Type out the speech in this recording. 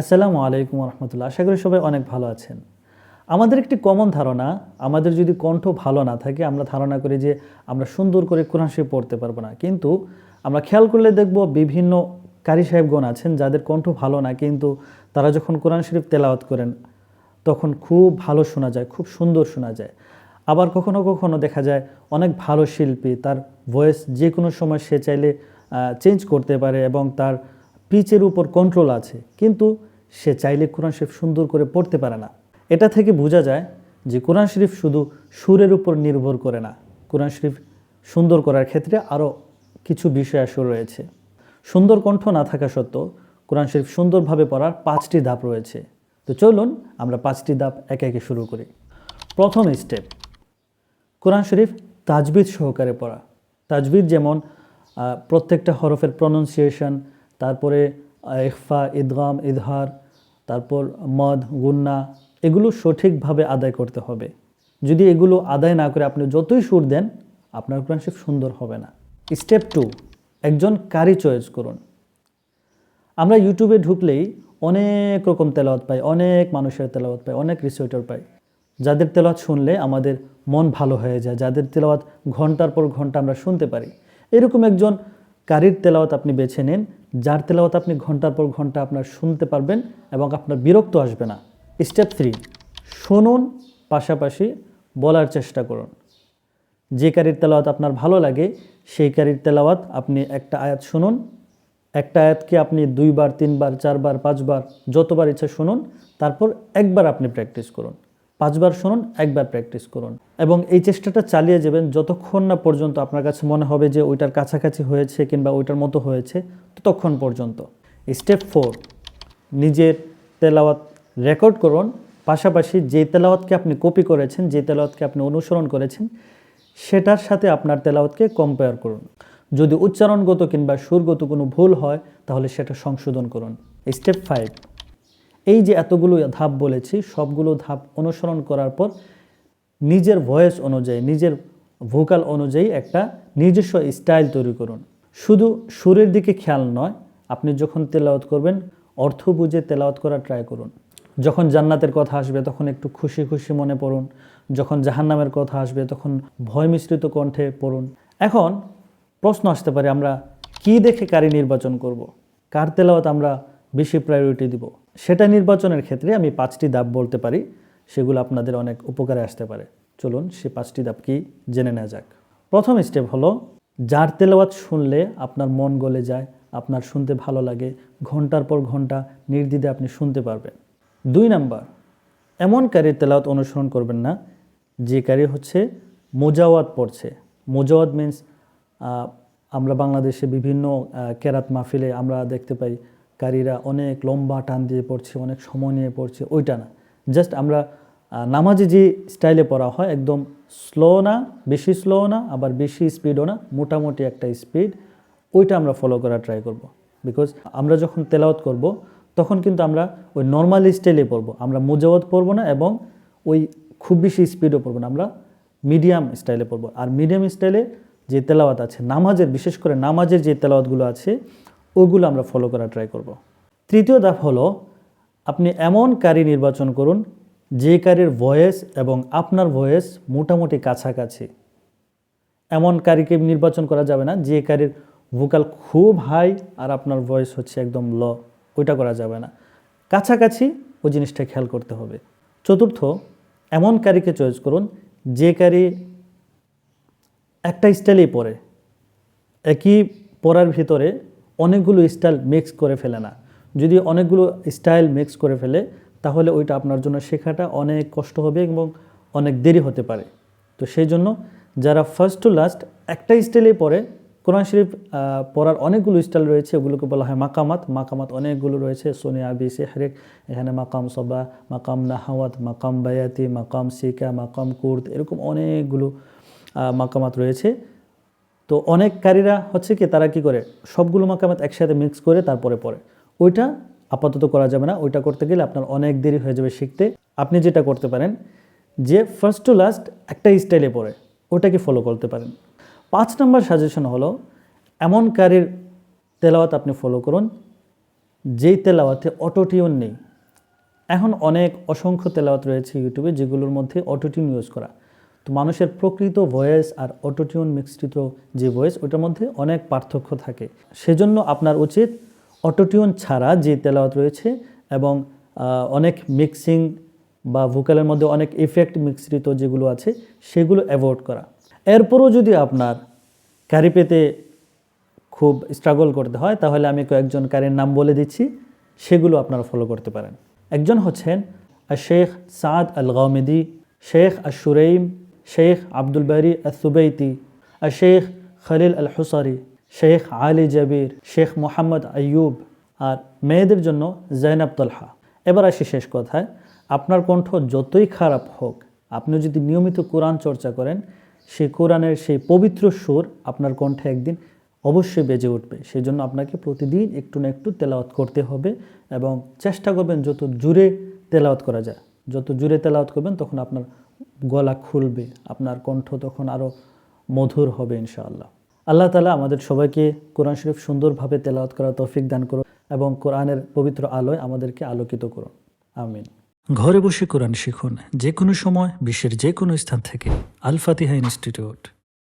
আসসালামু আলাইকুম রহমতুল্লাহ আশা করি সবাই অনেক ভালো আছেন। আমাদের একটি কমন ধারণা, আমাদের যদি কণ্ঠ ভালো না থাকে, আমরা ধারণা করি যে আমরা সুন্দর করে কোরআন শরীফ পড়তে পারব না। কিন্তু আমরা খেয়াল করলে দেখব বিভিন্ন কারি সাহেবগণ আছেন যাদের কণ্ঠ ভালো না, কিন্তু তারা যখন কোরআন শরীফ তেলাওয়াত করেন, তখন খুব ভালো শোনা যায়, খুব সুন্দর শোনা যায়। আবার কখনো কখনো দেখা যায় অনেক ভালো শিল্পী, তার ভয়েস যে কোনো সময় সে চাইলে চেঞ্জ করতে পারে এবং তার পিচের উপর কন্ট্রোল আছে, কিন্তু সে চাইলে কোরআন শরীফ সুন্দর করে পড়তে পারে না। এটা থেকে বোঝা যায় যে কোরআন শরীফ শুধু সুরের উপর নির্ভর করে না, কোরআন শরীফ সুন্দর করার ক্ষেত্রে আরও কিছু বিষয় আসর রয়েছে। সুন্দর কণ্ঠ না থাকা সত্ত্বেও কোরআন শরীফ সুন্দরভাবে পড়ার পাঁচটি ধাপ রয়েছে। তো চলুন আমরা পাঁচটি ধাপ একে একে শুরু করি। প্রথম স্টেপ কোরআন শরীফ তাজবিদ সহকারে পড়া। তাজবিদ যেমন প্রত্যেকটা হরফের প্রনাউন্সিয়েশন তারপরে ইখফা, ইদগাম, ইদহার, তারপর মদ, গুন্না, এগুলো সঠিকভাবে আদায় করতে হবে। যদি এগুলো আদায় না করে আপনি যতই সুর দেন, আপনার কোরআন শরীফ সুন্দর হবে না। স্টেপ টু একজন কারি চয়েস করুন। আমরা ইউটিউবে ঢুকলেই অনেক রকম তেলাওয়াত পাই, অনেক মানুষের তেলাওয়াত পাই, অনেক রিসোর্টার পাই। যাদের তেলাওয়াত শুনলে আমাদের মন ভালো হয়ে যায়, যাদের তেলাওয়াত ঘণ্টার পর ঘণ্টা আমরা শুনতে পারি। এরকম একজন কারির তেলাওয়াত আপনি বেছে নিন যার তেলাওয়াত আপনি ঘণ্টার পর ঘণ্টা আপনার শুনতে পারবেন এবং আপনার বিরক্ত আসবে না। স্টেপ থ্রি শুনুন, পাশাপাশি বলার চেষ্টা করুন। যে কারির তেলাওয়াত আপনার ভালো লাগে, সেই কারির তেলাওয়াত আপনি একটা আয়াত শুনুন। একটা আয়াতকে আপনি দুইবার, তিনবার, চারবার, পাঁচবার, যতবার ইচ্ছা শুনুন। তারপর একবার আপনি প্র্যাকটিস করুন। পাঁচবার শুনুন, একবার প্র্যাকটিস করুন। এবং এই চেষ্টাটা চালিয়ে যাবেন যতক্ষণ না পর্যন্ত আপনার কাছে মনে হবে যে ওইটার কাছাকাছি হয়েছে কিংবা ওইটার মতো হয়েছে, ততক্ষণ পর্যন্ত। স্টেপ ফোর নিজের তেলাওয়াত রেকর্ড করুন। পাশাপাশি যে তেলাওয়াতকে আপনি কপি করেছেন, যে তেলাওয়াতকে আপনি অনুসরণ করেছেন, সেটার সাথে আপনার তেলাওয়াতকে কম্পেয়ার করুন। যদি উচ্চারণগত কিংবা সুরগত কোনো ভুল হয়, তাহলে সেটা সংশোধন করুন। স্টেপ ফাইভ এই যে এতগুলো ধাপ বলেছি, সবগুলো ধাপ অনুসরণ করার পর নিজের ভয়েস অনুযায়ী, নিজের ভোকাল অনুযায়ী একটা নিজস্ব স্টাইল তৈরি করুন। শুধু সুরের দিকে খেয়াল নয়, আপনি যখন তেলাওয়াত করবেন, অর্থ বুঝে তেলাওয়াত করা ট্রাই করুন। যখন জান্নাতের কথা আসবে, তখন একটু খুশি খুশি মনে পড়ুন। যখন জাহান্নামের কথা আসবে, তখন ভয় মিশ্রিত কণ্ঠে পড়ুন। এখন প্রশ্ন আসতে পারে, আমরা কি দেখে কারি নির্বাচন করব। কার তেলাওয়াত আমরা বেশি প্রায়োরিটি দিব? সেটা নির্বাচনের ক্ষেত্রে আমি পাঁচটি ধাপ বলতে পারি, সেগুলো আপনাদের অনেক উপকারে আসতে পারে। চলুন সে পাঁচটি ধাপ কি জেনে নেওয়া যাক। প্রথম স্টেপ হলো, যার তেলাওয়াত শুনলে আপনার মন গলে যায়, আপনার শুনতে ভালো লাগে, ঘণ্টার পর ঘণ্টা নির্দ্বিধে আপনি শুনতে পারবেন। দুই নাম্বার, এমন কারির তেলাওয়াত অনুসরণ করবেন না, যে কারি হচ্ছে মোজাওয়াত পড়ছে। মোজাওয়াত মিন্স আমরা বাংলাদেশে বিভিন্ন কেরাত মাহফিলে আমরা দেখতে পাই কারীরা অনেক লম্বা টান দিয়ে পড়ছে, অনেক সময় নিয়ে পড়ছে, ওইটা না। জাস্ট আমরা নামাজে যে স্টাইলে পড়া হয়, একদম স্লো না, বেশি স্লো না, আবার বেশি স্পিডও না, মোটামুটি একটা স্পিড ওইটা আমরা ফলো করার ট্রাই করব। বিকজ আমরা যখন তেলাওয়াত করব, তখন কিন্তু আমরা ওই নর্মাল স্টাইলে পড়ব। আমরা মোজাওয়াত পড়ব না এবং ওই খুব বেশি স্পিডও পড়ব না, আমরা মিডিয়াম স্টাইলে পড়ব। আর মিডিয়াম স্টাইলে যে তেলাওয়াত আছে, নামাজের, বিশেষ করে নামাজের যে তেলাওয়াতগুলো আছে ওগুলো আমরা ফলো করার ট্রাই করব। তৃতীয় ধাপ হলো, আপনি এমন কারি নির্বাচন করুন, যে কারির ভয়েস এবং আপনার ভয়েস মোটামুটি কাছাকাছি। এমন কারিকে নির্বাচন করা যাবে না, যে কারির ভোকাল খুব হাই আর আপনার ভয়েস হচ্ছে একদম ল ওইটা করা যাবে না। কাছাকাছি ওই জিনিসটা খেয়াল করতে হবে। চতুর্থ, এমন কারিকে চয়েস করুন, যে কারি একটা স্টাইলেই পড়ে একই পড়ার ভিতরে অনেকগুলো স্টাইল মিক্স করে ফেলে না। যদি অনেকগুলো স্টাইল মিক্স করে ফেলে, তাহলে ওইটা আপনার জন্য শেখাটা অনেক কষ্ট হবে এবং অনেক দেরি হতে পারে। তো সেই জন্য যারা ফার্স্ট টু লাস্ট একটা স্টাইলেই পড়ে, কোরআন শরীফ পড়ার অনেকগুলো স্টাইল রয়েছে, ওগুলোকে বলা হয় মাকামাত। মাকামাত অনেকগুলো রয়েছে, সোনি আবি সেহরেক, এখানে মাকাম সবা, মাকাম নাহাওয়াত, মাকাম বায়াতি, মাকাম সিকা, মাকাম কুর্দ, এরকম অনেকগুলো মাকামাত রয়েছে। তো অনেক কারীরা হচ্ছে কি, তারা কি করে, সবগুলো মাকামাত একসাথে মিক্স করে তারপরে পড়ে। ওইটা আপাতত করা যাবে না, ওইটা করতে গেলে আপনার অনেক দেরি হয়ে যাবে শিখতে। আপনি যেটা করতে পারেন, যে ফার্স্ট টু লাস্ট একটা স্টাইলে পড়ে ওটাকে ফলো করতে পারেন। পাঁচ নম্বর সাজেশন হলো, এমন কারির তেলাওয়াত আপনি ফলো করুন, যেই তেলাওয়াতে অটোটিউন নেই। এখন অনেক অসংখ্য তেলাওয়াত রয়েছে ইউটিউবে যেগুলোর মধ্যে অটোটিউন ইউজ করা। তো মানুষের প্রকৃত ভয়েস আর অটোটিউন মিশ্রিত যে ভয়েস ওটার মধ্যে অনেক পার্থক্য থাকে। সেজন্য আপনার উচিত অটোটিউন ছাড়া যে তেলাওয়াত রয়েছে এবং অনেক মিক্সিং বা ভোকালের মধ্যে অনেক ইফেক্ট মিশ্রিত যেগুলো আছে, সেগুলো অ্যাভয়েড করা। এরপরও যদি আপনার ক্যারি পেতে খুব স্ট্রাগল করতে হয়, তাহলে আমি কয়েকজন কারের নাম বলে দিচ্ছি, সেগুলো আপনারা ফলো করতে পারেন। একজন হচ্ছেন শেখ সাদ আল গামেদি শেখ আশুরাইম শেখ আব্দুল বারি আসুবৈতি শেখ খলিল আল হুসারি শেখ আলী জাবির, শেখ মোহাম্মদ আইয়ুব আর মেয়েদের জন্য জৈনাব তলহা। এবার আসি শেষ কথায়। আপনার কণ্ঠ যতই খারাপ হোক, আপনি যদি নিয়মিত কোরআন চর্চা করেন সেই কোরআনের সেই পবিত্র সুর আপনার কণ্ঠে একদিন অবশ্যই বেজে উঠবে। সেই জন্য আপনাকে প্রতিদিন একটু না একটু তেলাওয়াত করতে হবে এবং চেষ্টা করবেন যত জুড়ে তেলাওয়াত করা যায়। যত জুড়ে তেলাওয়াত করবেন, তখন আপনার গলা খুলবে, আপনার কণ্ঠ তখন আরও মধুর হবে ইনশাআল্লাহ। আল্লাহ তালা আমাদের সবাইকে কোরআন শরীফ সুন্দরভাবে তেলাওয়াত করার তৌফিক দান করুন এবং কোরআনের পবিত্র আলোয় আমাদেরকে আলোকিত করুন। আমিন। ঘরে বসে কোরআন শিখুন যে কোনো সময়, বিশ্বের যে কোনো স্থান থেকে। আলফাতিহা ইনস্টিটিউট।